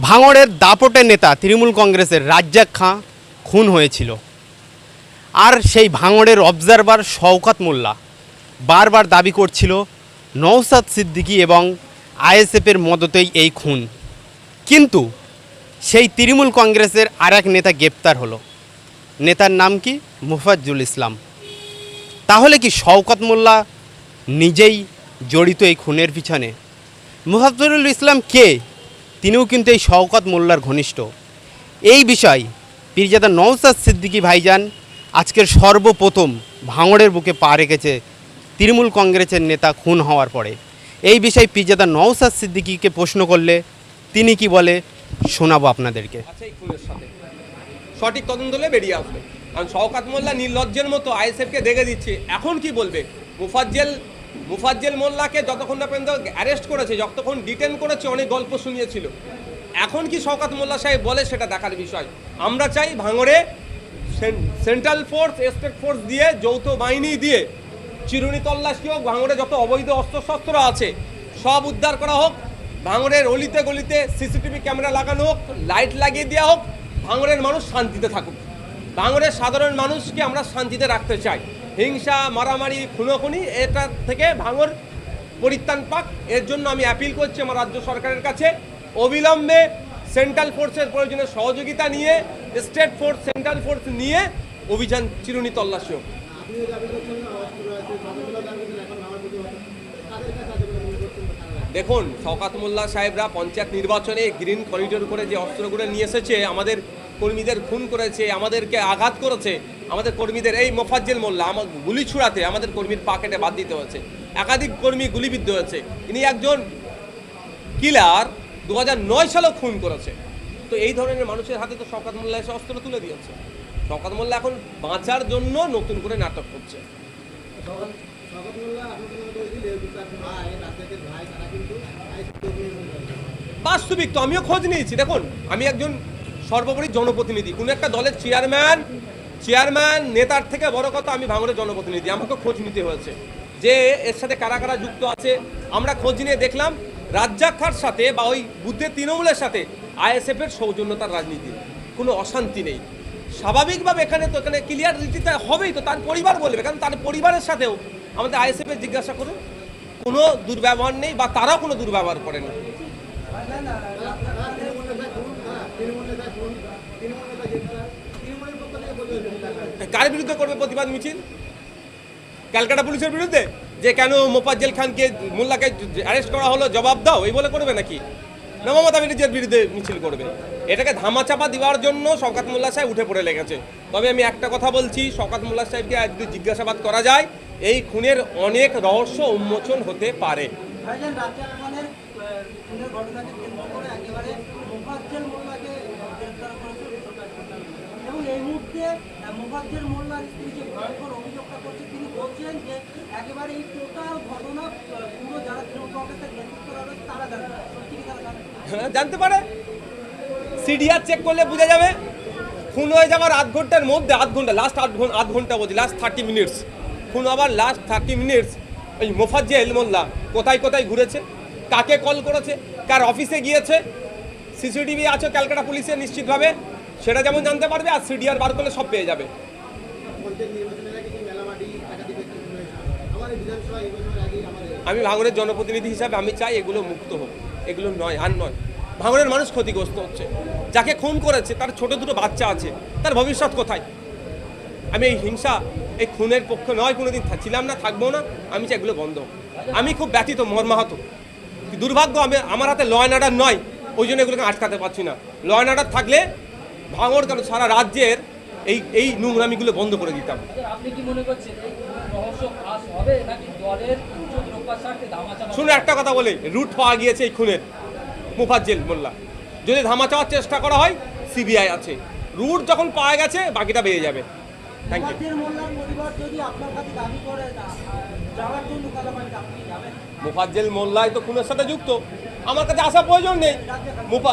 ভাঙড়ের দাপটের নেতা তৃণমূল কংগ্রেসের রাজ্জাক খাঁ খুন হয়েছিল। আর সেই ভাঙড়ের অবজারভার শওকাত মোল্লা বারবার দাবি করছিল নওসাদ সিদ্দিকী এবং আইএসএফের মদতেই এই খুন। কিন্তু সেই তৃণমূল কংগ্রেসের আর এক নেতা গ্রেপ্তার হলো। নেতার নাম কি? মুফাজ্জুল ইসলাম। তাহলে কি শওকত মোল্লা নিজেই জড়িত এই খুনের পিছনে? মুফাজ্জুল ইসলাম কে? তিনিও কিন্তু এই শওকত মোল্লার ঘনিষ্ঠ। এই বিষয়, পীরজাদা নওসাদ সিদ্দিকী ভাইজান আজকের সর্বপ্রথম ভাঙড়ের বুকে পা রেখেছে তৃণমূল কংগ্রেসের নেতা খুন হওয়ার পরে। এই বিষয়ে পীরজাদা নওসাদ সিদ্দিকীকে প্রশ্ন করলে তিনি কি বলে, শোনাবো আপনাদেরকে। সাথে। সঠিক তদন্ত হলে বেরিয়ে আসবে। কারণ শওকাত মোল্লা নির্লজ্জের মতো আইএসএফকে দেখে দিচ্ছে। এখন কি বলবে? মুফাজ্জেল মুফাজ্জেল মোল্লাকে যতক্ষণ না পর্যন্ত অ্যারেস্ট করেছে, যতক্ষণ ডিটেন করেছে, অনেক গল্প শুনিয়েছিল। এখন কি শওকাত মোল্লা সাহেব বলে সেটা দেখার বিষয়। আমরা চাই ভাঙড়ে সেন- সেন্ট্রাল ফোর্স স্টেট ফোর্স দিয়ে, যৌথ বাহিনী দিয়ে, চিরুনি তল্লাশি হোক, ভাঙড়ে যত অবৈধ অস্ত্রশস্ত্র আছে, সব উদ্ধার করা হোক, ভাঙড়ের অলিতে গলিতে সিসিটিভি ক্যামেরা লাগানো হোক লাইট লাগিয়ে দেওয়া হোক, ভাঙড়ের মানুষ শান্তিতে থাকুক। ভাঙড়ের সাধারণ মানুষকে আমরা শান্তিতে রাখতে চাই। হিংসা, মারামারি, খুনোখুনি, এটা থেকে ভাঙর পরিত্রাণ পাক। এর জন্য আমি অ্যাপিল করছি আমার রাজ্য সরকারের কাছে। অবিলম্বে সেন্ট্রাল ফোর্সের প্রয়োজনে সহযোগিতা নিয়ে স্টেট ফোর্স সেন্ট্রাল ফোর্স নিয়ে অভিযান চিরুনি তল্লাশি হোক। দেখুন, শওকাত মোল্লা সাহেবরা পঞ্চায়েত নির্বাচনে গ্রিন করিডোর করে যে অস্ত্রগুলো নিয়ে এসেছে, আমাদের কর্মীদের খুন করেছে আমাদেরকে আঘাত করেছে আমাদের কর্মীদের এই মোফাজ্জেল মোল্লা আমার গুলি ছুড়াতে আমাদের কর্মীর পাকেটে বাদ দিতে হয়েছে। একাধিক কর্মী গুলিবিদ্ধ হয়েছে। ইনি একজন কিলার দু হাজার নয় সালেও খুন করেছে। তো এই ধরনের মানুষের হাতে তো শওকাত মোল্লা এসে অস্ত্র তুলে দিয়েছে। শওকাত মোল্লা এখন বাঁচার জন্য নতুন করে নাটক করছে। বাস্তবিক তো আমিও খোঁজ নিয়েছি। দেখুন আমি একজন সর্বোপরি জনপ্রতিনিধি। কোনো একটা দলের চেয়ারম্যান চেয়ারম্যান নেতার থেকে বড় কথা আমি ভাঙড়ের জনপ্রতিনিধি। আমাকে খোঁজ নিতে হয়েছে। যে এর সাথে কারা কারা যুক্ত আছে, আমরা খোঁজ নিয়ে দেখলাম রাজ্জাক খার সাথে বা ওই বুদ্ধের তৃণমূলের সাথে আইএসএফ এর সৌজন্যতার রাজনীতি। কোনো অশান্তি নেই। স্বাভাবিকভাবে এখানে তো এখানে ক্লিয়ার ক্লিয়ারিটিটা হবেই তো, তার পরিবার বলবে। কারণ তার পরিবারের সাথেও আমাদের আইএসএফ এর জিজ্ঞাসা করুন, কোনো দুর্ব্যবহার নেই বা তারাও কোনো দুর্ব্যবহার করে না কার বিরুদ্ধে করবে প্রতিবাদ মিছিল? ক্যালকাটা পুলিশের বিরুদ্ধে? যে কেন মোফাজ্জেল খানকে মোল্লাকে অ্যারেস্ট করা হলো জবাব দাও এই বলে করবে নাকি? না মমতা ব্যানার্জির বিরুদ্ধে মিছিল করবে। এটাকে ধামাচাপা দেওয়ার জন্য শওকাত মোল্লা সাহেব উঠে পড়ে লেগেছে। তবে আমি একটা কথা বলছি শওকাত মোল্লা সাহেবকে আজ যদি জিজ্ঞাসাবাদ করা যায় এই খুনের অনেক রহস্য উন্মোচন হতে পারে ভাইজান রাজ্জাক খানের আহ, খুনের ঘটনাকে কেন্দ্র করে একেবারে মোফাজ্জেল মোল্লাকে গ্রেফতার করেছে সরকার। এবং এই মুহূর্তে আহ, মোফাজ্জেল মোল্লার স্ত্রী যে ভয়ঙ্কর অভিযোগটা করছে, তিনি বলছেন যে একেবারে এই টোটাল ঘটনা পুরো যারা তৃণমূল কংগ্রেসের নেতৃত্ব রয়েছে তারা জানে সত্যি কি তারা জানে জানতে পারে। সিডিআর চেক করলে বোঝা যাবে। খুন হয়ে যাওয়ার আধ ঘণ্টার মধ্যে, আধ ঘণ্টা লাস্ট আধ ঘণ্টা আধ ঘণ্টা বলছি লাস্ট থার্টি মিনিটস খুন আবার লাস্ট থার্টি মিনিটস ওই মোফাজ্জেল মোল্লা কোথায় কোথায় ঘুরেছে? কাকে কল করেছে? কার অফিসে গিয়েছে? সিসিটিভি আছে ক্যালকাটা পুলিশে নিশ্চিতভাবে। সেটা যেমন জানতে পারবে, আর সিডিআর বার করলে সব পেয়ে যাবে। আমি ভাঙড়ের জনপ্রতিনিধি হিসাবে আমি চাই এগুলো মুক্ত হোক। এগুলো নয়, আর নয়। ভাঙড়ের মানুষ ক্ষতিগ্রস্ত হচ্ছে। যাকে খুন করেছে, তার ছোট দুটো বাচ্চা আছে, তার ভবিষ্যৎ কোথায়? আমি এই হিংসা, এই খুনের পক্ষে নয়, কোনোদিন ছিলাম না, থাকব না। আমি চাই এগুলো বন্ধ। আমি খুব ব্যথিত, মর্মাহত। দুর্ভাগ্য, আমি আমার হাতে ল অর্ডার নয়। ওই জন্য এগুলোকে আটকাতে পারছি না। ল অর্ডার থাকলে ভাঙড় কেন সারা রাজ্যের এই এই নোংরামিগুলো বন্ধ করে দিতাম। আপনি কি মনে করছেন এই রহস্য ফাঁস হবে নাকি দলের উচ্চ দ্রব্যার স্বার্থে ধামাচাপা শুনে একটা কথা বলি। রুট পাওয়া গিয়েছে এই খুনের। মুফাজ্জেল মোল্লা। যদি ধামা চাওয়ার চেষ্টা করা হয় সিবিআই আছে। রুট যখন পাওয়া গেছে বাকিটা বেরিয়ে যাবে। থ্যাংক ইউ মোফাজ্জেল মোল্লার পরিবার যদি আপনার কাছে দাবি করে আহ, যাওয়ার জন্য কালামানিতে আপনি কি যাবেন? মুফাজ্জেল মোল্লাই তো খুনের সাথে যুক্ত। আমার কাছে আসার প্রয়োজন নেই। মুফা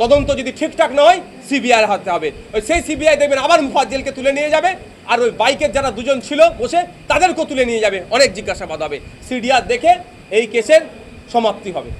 তদন্ত যদি ঠিকঠাক না হয় সিবিআইয়ের হাতে হবে। ওই সেই সিবিআই দেখবেন আবার মুফাজ্জেলকে তুলে নিয়ে যাবে, আর ওই বাইকের যারা দুজন ছিল বসে তাদেরকেও তুলে নিয়ে যাবে। অনেক জিজ্ঞাসাবাদ হবে। সিডিআর দেখে এই কেসের সমাপ্তি হবে।